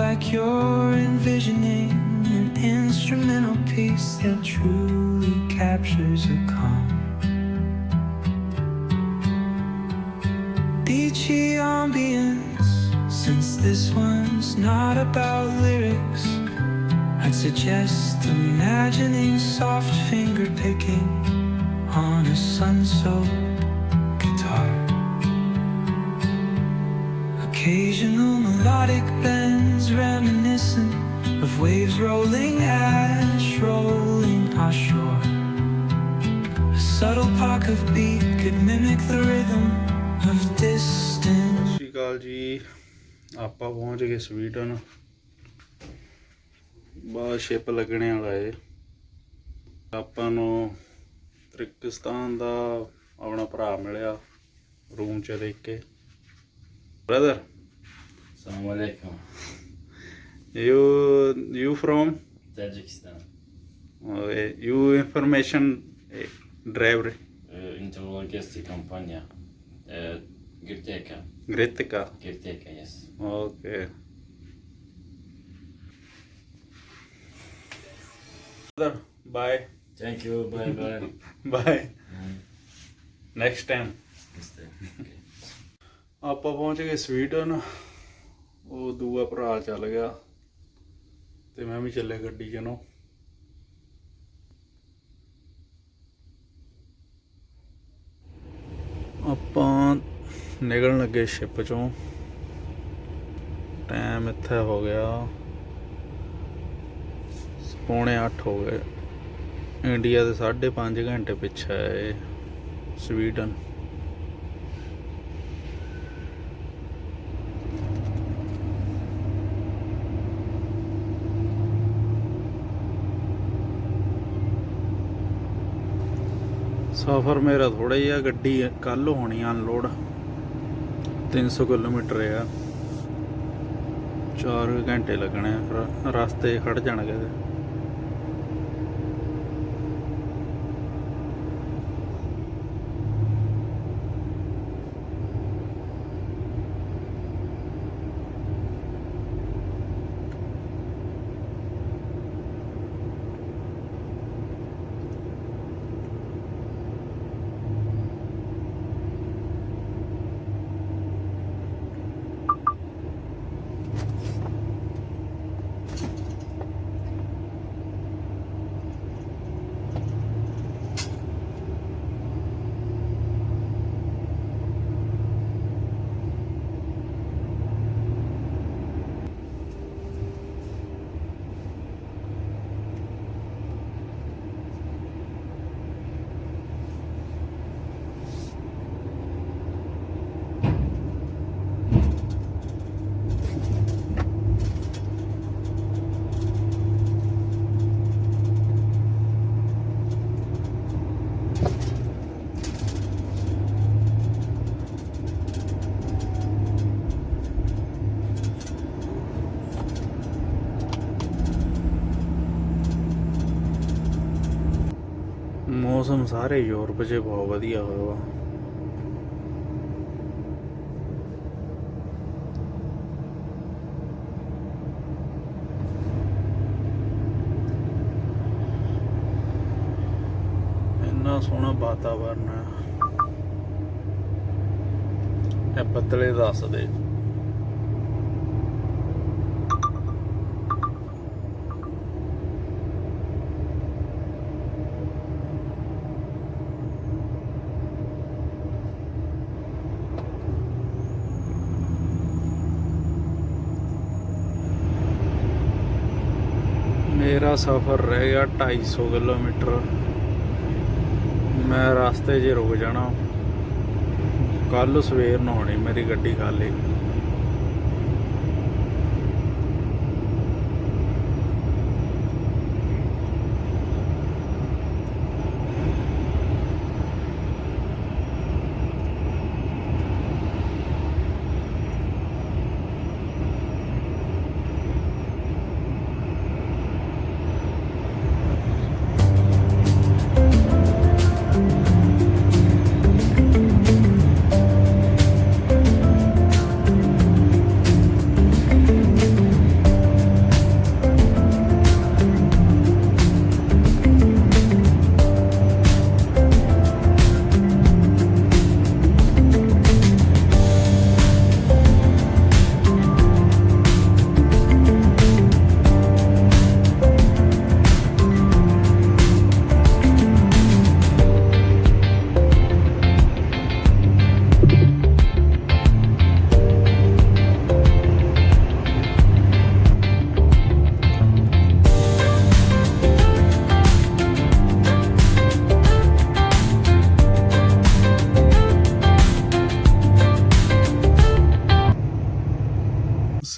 like you're envisioning an instrumental piece that truly captures a calm. Beachy ambience, since this one's not about lyrics. I'd suggest imagining soft finger picking on a sun-soaked guitar. Occasional melodic bends reminiscent of waves rolling ash, rolling ashore. A subtle pock of beat could mimic the rhythm of distance. ਸਤਿ ਸ਼੍ਰੀ ਅਕਾਲ ਜੀ ਆਪਾਂ ਪਹੁੰਚ ਗਏ Sweden ਬਾ ship ਲੱਗਣੇ ਵਾਲਾ ਏ ਆਪਾਂ ਨੂੰ ਤ੍ਰਿਕਸਤਾਨ ਦਾ ਆਪਣਾ ਭਰਾ ਮਿਲਿਆ ਰੂਮ ਚ ਦੇਖ ਕੇ brother Assalamu alaikum. You you from Tajikistan. You information driver Uh, Interlogistic компания. Uh, Girteka. Girteka Girteka, yes. Okay brother bye Thank you. Bye bye. Bye Mm. Next time This time. Okay. ਆਪਾਂ ਪਹੁੰਚ ਗਏ Sweden ਉਹ ਦੂਆ ਭਰਾ ਚੱਲ ਗਿਆ। ਤੇ ਮੈਂ ਵੀ ਚੱਲੇ ਗੱਡੀ 'ਚ। ਆਪਾਂ ਨਿਕਲਣ ਲੱਗੇ ਸ਼ਿਪ 'ਚੋਂ। ਟਾਈਮ ਇੱਥੇ ਹੋ ਗਿਆ ਪੌਣੇ 8 ਹੋ ਗਏ। ਇੰਡੀਆ ਦੇ 5.5 ਘੰਟੇ ਪਿੱਛੇ ਹੈ ਸਵੀਡਨ ਸਫ਼ਰ ਮੇਰਾ ਥੋੜਾ ਜਿਹਾ ਗੱਡੀ ਕੱਲ ਹੋਣੀ ਅਨਲੋਡ। 300 ਕਿਲੋਮੀਟਰ ਆ। 4 ਘੰਟੇ ਲੱਗਣੇ ਆ, ਫਿਰ ਰਸਤੇ 'ਚ ਖੜ ਜਾਣਗੇ ਤੇ ਮੌਸਮ ਸਾਰੇ ਯੂਰਪ 'ਚ ਬਹੁਤ ਵਧੀਆ ਹੋਇਆ ਵਾ। ਇੰਨਾ ਸੋਹਣਾ ਵਾਤਾਵਰਨ ਹੈ। ਇਹ ਬੱਦਲੇ ਦੱਸਦੇ ਮੇਰਾ ਸਫ਼ਰ ਰਹਿ ਗਿਆ 250 ਕਿਲੋਮੀਟਰ। ਮੈਂ ਰਸਤੇ 'ਚ ਰੁਕ ਜਾਣਾ। ਕੱਲ ਸਵੇਰ ਨੂੰ ਹੋਣੀ ਮੇਰੀ ਗੱਡੀ ਖਾਲੀ।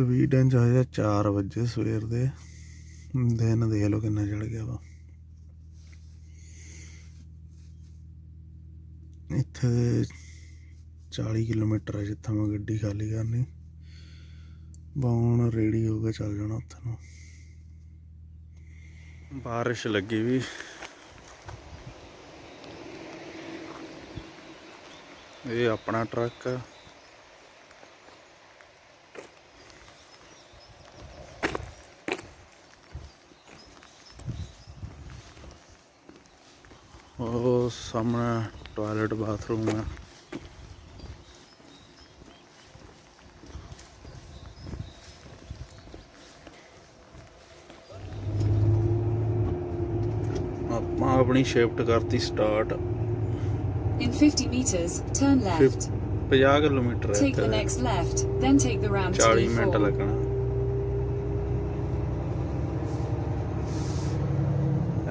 ਸਵੀਡਨ ਚ ਆਇਆ 4 ਵਜੇ ਸਵੇਰ ਦੇ। ਦਿਨ ਦੇਖ ਲਓ ਕਿੰਨਾ ਚੜ ਗਿਆ ਵਾ। ਇੱਥੇ ਦੇ 40 ਕਿਲੋਮੀਟਰ ਹੈ ਜਿੱਥੋਂ ਮੈਂ ਗੱਡੀ ਖਾਲੀ ਕਰਨੀ। ਬਾਉਣ ਰੈਡੀ ਹੋ ਕੇ ਚੱਲ ਜਾਣਾ ਉੱਥੇ ਨੂੰ। ਬਾਰਿਸ਼ ਲੱਗੀ ਵੀ। ਇਹ ਆਪਣਾ ਟਰੱਕ ਆ ਉਹ ਸਾਹਮਣੇ ਟਾਇਲਟ ਬਾਥਰੂਮ ਹੈ। ਆਪਾਂ ਆਪਣੀ ਸ਼ਿਫਟ ਕਰਤੀ start In 50 meters, turn left. 50 kilometre ਹੈ Take the next left, then take the ramp 40 minute T4. ਲੱਗਣਾ।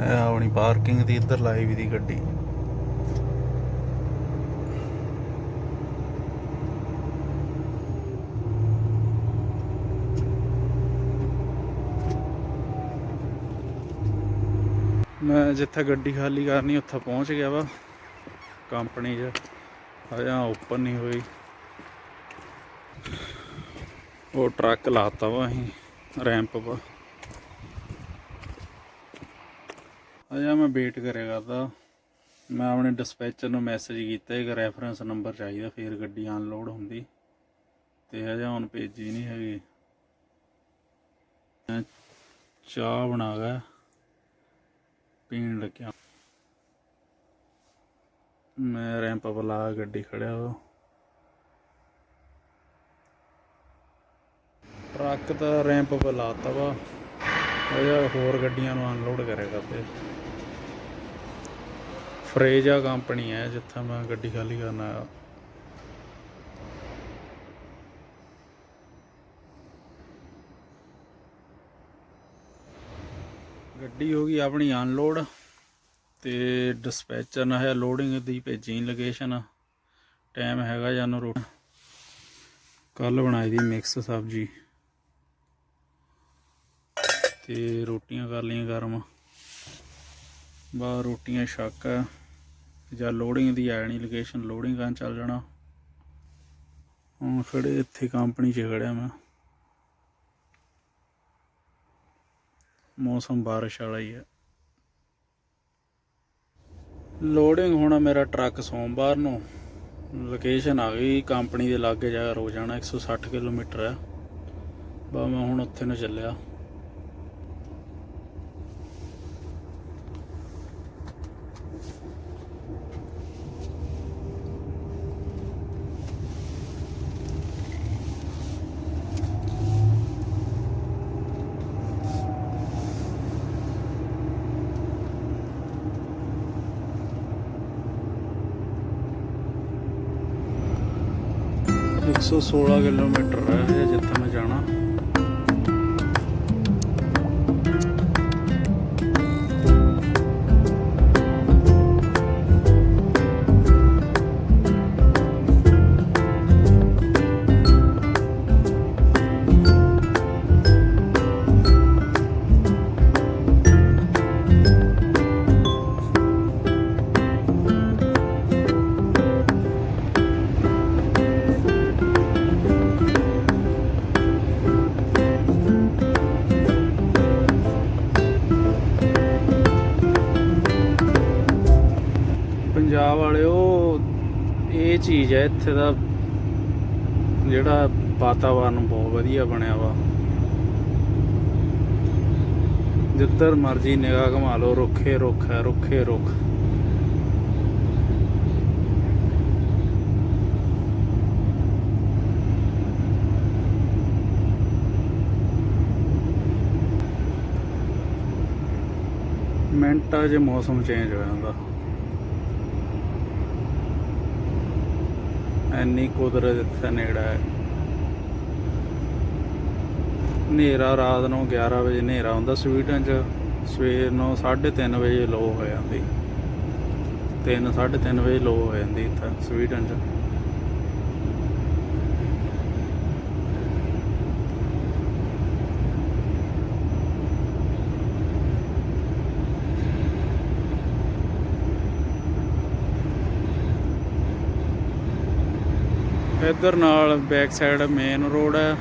ਇਹ ਆਪਣੀ ਪਾਰਕਿੰਗ ਦੀ ਇੱਧਰ ਲਾਈ ਵੀ ਦੀ ਗੱਡੀ। ਮੈਂ ਜਿੱਥੇ ਗੱਡੀ ਖਾਲੀ ਕਰਨੀ, ਉੱਥੇ ਪਹੁੰਚ ਗਿਆ ਵਾ। ਕੰਪਨੀ 'ਚ। ਹਜੇ ਓਪਨ ਨਹੀਂ ਹੋਈ। ਉਹ ਟਰੱਕ ਲਾਤਾ ਵਾ ਅਸੀਂ ਰੈਂਪ ਪਾ ਅਜਾ ਮੈਂ ਵੇਟ ਕਰਿਆ ਕਰਦਾ। ਮੈਂ ਆਪਣੇ ਡਿਸਪੈਚਰ ਨੂੰ ਮੈਸੇਜ ਕੀਤਾ, ਇੱਕ ਰੈਫਰੈਂਸ ਨੰਬਰ ਚਾਹੀਦਾ, ਫਿਰ ਗੱਡੀ ਅਨਲੋਡ ਹੁੰਦੀ। ਤੇ ਹਜੇ ਹੁਣ ਭੇਜੀ ਨਹੀਂ ਹੈਗੀ। ਚਾਹ ਬਣਾ ਗਿਆ। ਪੀਣ ਲੱਗਿਆ। ਮੈਂ ਰੈਂਪ ਪਲਾ ਗੱਡੀ ਖੜਿਆ ਵਾ ਟਰੱਕ ਦਾ ਰੈਂਪ 'ਤੇ ਲਾਤਾ ਵਾ। ਇਹ ਹੋਰ ਗੱਡੀਆਂ ਨੂੰ ਅਨਲੋਡ ਕਰਿਆ ਕਰਦੇ। ਫਰੇਜਾ ਕੰਪਨੀ ਹੈ ਜਿੱਥੇ ਮੈਂ ਗੱਡੀ ਖਾਲੀ ਕਰਨ ਆਇਆ। ਗੱਡੀ ਹੋ ਗਈ ਆਪਣੀ ਅਨਲੋਡ ਤੇ ਡਿਸਪੈਚਰ ਨਾਲ ਹੈ ਲੋਡਿੰਗ ਦੀ ਭੇਜੀ ਲੋਕੇਸ਼ਨ ਟਾਈਮ ਹੈਗਾ ਜਾਨੂੰ ਰੋਟ ਕੱਲ ਬਣਾਈ ਦੀ ਮਿਕਸ ਸਬਜ਼ੀ। ਤੇ ਰੋਟੀਆਂ ਕਰ ਲਈਆਂ ਗਰਮ। ਬਾ ਰੋਟੀਆਂ ਸ਼ੱਕ ਆ ਜਾਂ ਲੋਡਿੰਗ ਦੀ ਆਣੀ ਲੋਕੇਸ਼ਨ ਲੋਡਿੰਗ ਕਰਨ ਚੱਲ ਜਾਣਾ। ਹੁਣ ਖੜੇ ਇੱਥੇ ਕੰਪਨੀ 'ਚ ਖੜਿਆ ਮੈਂ। ਮੌਸਮ ਬਾਰਿਸ਼ ਵਾਲਾ ਹੀ ਹੈ। ਲੋਡਿੰਗ ਹੋਣਾ ਮੇਰਾ ਟਰੱਕ ਸੋਮਵਾਰ ਨੂੰ। ਲੋਕੇਸ਼ਨ ਆ ਗਈ ਕੰਪਨੀ ਦੇ ਲਾਗੇ ਜਾ ਰੋ ਜਾਣਾ 160 ਕਿਲੋਮੀਟਰ ਹੈ ਬਾ ਮੈਂ ਹੁਣ ਉੱਥੇ ਨੂੰ ਚੱਲਿਆ। ਇੱਕ ਸੌ 16 ਕਿਲੋਮੀਟਰ ਰਹਿ ਗਿਆ ਜਿੱਥੇ ਮੈਂ ਜਾਣਾ। ਚੀਜ਼ ਹੈ, ਇੱਥੇ ਦਾ ਜਿਹੜਾ ਵਾਤਾਵਰਨ ਬਹੁਤ ਵਧੀਆ ਬਣਿਆ ਵਾ। ਜਿੱਧਰ ਮਰਜ਼ੀ ਨਿਗਾਹ ਘੁਮਾ ਲਓ, ਰੁੱਖੇ ਰੁੱਖ ਹੈ, ਰੁੱਖੇ ਰੁੱਖ। ਮਿੰਟਾਂ 'ਚ ਮੌਸਮ ਚੇਂਜ ਹੋ ਜਾਂਦਾ। ਐਨੀ ਕੁਦਰਤ ਇੱਥੇ ਨੇੜਾ ਹੈ। ਹਨੇਰਾ ਰਾਤ ਨੂੰ 11 ਵਜੇ ਹਨੇਰਾ ਹੁੰਦਾ, ਸਵੀਡਨ 'ਚ ਸਵੇਰ ਨੂੰ 3:30 ਵਜੇ ਲੋ ਹੋ ਜਾਂਦੀ। 3 3:30 ਵਜੇ ਲੋ ਹੋ ਜਾਂਦੀ ਇੱਥੇ, ਸਵੀਡਨ 'ਚ। ਇੱਧਰ ਨਾਲ ਬੈਕ ਸਾਈਡ ਮੇਨ ਰੋਡ ਹੈ।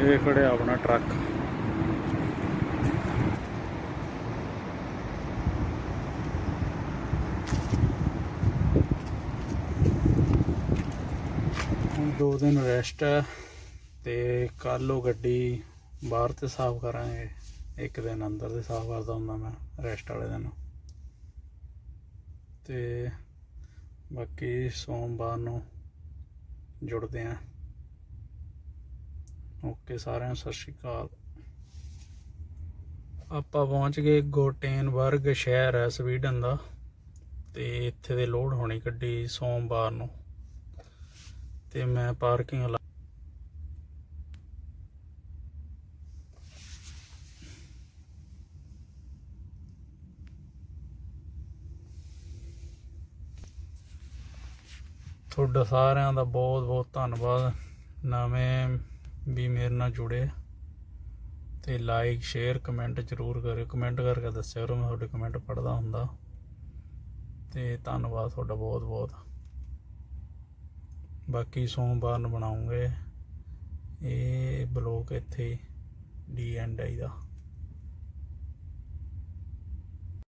ਇਹ ਖੜਿਆ ਆਪਣਾ ਟਰੱਕ ਦੋ ਦਿਨ ਰੈਸਟ ਹੈ ਤੇ ਕੱਲ ਉਹ ਗੱਡੀ ਬਾਹਰ ਤੇ ਸਾਫ਼ ਕਰਾਂਗੇ। ਇੱਕ ਦਿਨ ਅੰਦਰ ਤੇ ਸਾਫ਼ ਕਰਦਾ ਹੁੰਦਾ ਮੈਂ ਰੈਸਟ ਵਾਲੇ ਦਿਨ। ਤੇ ਬਾਕੀ ਸੋਮਵਾਰ ਨੂੰ ਜੁੜਦੇ ਆਂ। ਓਕੇ ਸਾਰਿਆਂ ਨੂੰ ਸਤਿ ਸ਼੍ਰੀ ਅਕਾਲ। ਆਪਾਂ ਪਹੁੰਚ ਗਏ ਗੋਟੇਨਬਰਗ ਸ਼ਹਿਰ ਹੈ ਸਵੀਡਨ ਦਾ, ਤੇ ਇੱਥੇ ਦੇ ਲੋਡ ਹੋਣੀ ਗੱਡੀ ਸੋਮਵਾਰ ਨੂੰ। ਤੇ ਮੈਂ ਪਾਰਕਿੰਗ ਤੁਹਾਡਾ ਸਾਰਿਆਂ ਦਾ ਬਹੁਤ ਬਹੁਤ ਧੰਨਵਾਦ। ਨਵੇਂ ਵੀ ਮੇਰੇ ਨਾਲ ਜੁੜੇ। ਤੇ ਲਾਈਕ ਸ਼ੇਅਰ ਕਮੈਂਟ ਜ਼ਰੂਰ ਕਰਿਓ। ਕਮੈਂਟ ਕਰਕੇ ਦੱਸਿਓ ਕਰੋ, ਮੈਂ ਤੁਹਾਡੇ ਕਮੈਂਟ ਪੜ੍ਹਦਾ ਹੁੰਦਾ। ਤੇ ਧੰਨਵਾਦ ਤੁਹਾਡਾ ਬਹੁਤ ਬਹੁਤ। ਬਾਕੀ ਸੋਮਵਾਰ ਨੂੰ ਬਣਾਉਂਗੇ। ਇਹ ਬਲੌਗ ਇੱਥੇ ਡੀ ਐਂਡ ਆਈ ਦਾ।